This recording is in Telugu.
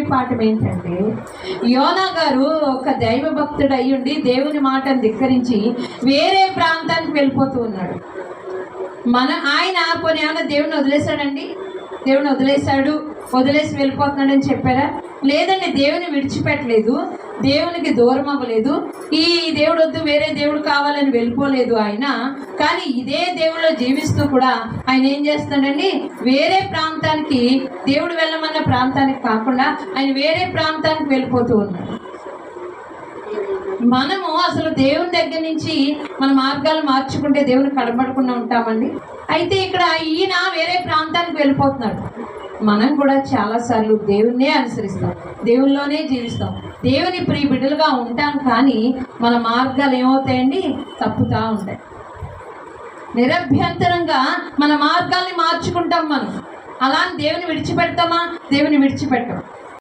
పాఠం ఏంటంటే యోనా గారు ఒక దైవ భక్తుడు అయ్యుండి దేవుని మాటను ధిక్కరించి వేరే ప్రాంతానికి వెళ్ళిపోతూ ఉన్నాడు. మన ఆయన కొన్ని ఏమైనా దేవుని వదిలేశాడండి? దేవుని వదిలేశాడు వదిలేసి వెళ్ళిపోతున్నాడని చెప్పారా? లేదండి దేవుని విడిచిపెట్టలేదు దేవునికి దూరం అవ్వలేదు. ఈ దేవుడు వద్దు వేరే దేవుడు కావాలని వెళ్ళిపోలేదు ఆయన. కానీ ఇదే దేవుడిలో జీవిస్తూ కూడా ఆయన ఏం చేస్తున్నాడండి వేరే ప్రాంతానికి దేవుడు వెళ్ళమన్న ప్రాంతానికి కాకుండా ఆయన వేరే ప్రాంతానికి వెళ్ళిపోతూ ఉన్నాడు. మనము అసలు దేవుని దగ్గర నుంచి మన మార్గాలు మార్చుకుంటే దేవుని కనబడకుండా ఉంటామండి. అయితే ఇక్కడ ఈయన వేరే ప్రాంతానికి వెళ్ళిపోతున్నాడు. మనం కూడా చాలాసార్లు దేవుణ్ణే అనుసరిస్తాం. దేవుల్లోనే జీవిస్తాం. దేవుని ప్రియ బిడ్డలుగా ఉంటాం కానీ మన మార్గాలు ఏమవుతాయండి? తప్పుతా ఉంటాయి. నిరభ్యంతరంగా మన మార్గాల్ని మార్చుకుంటాం మనం. అలా అని దేవుని విడిచిపెడతామా? దేవుని విడిచిపెట్టాం.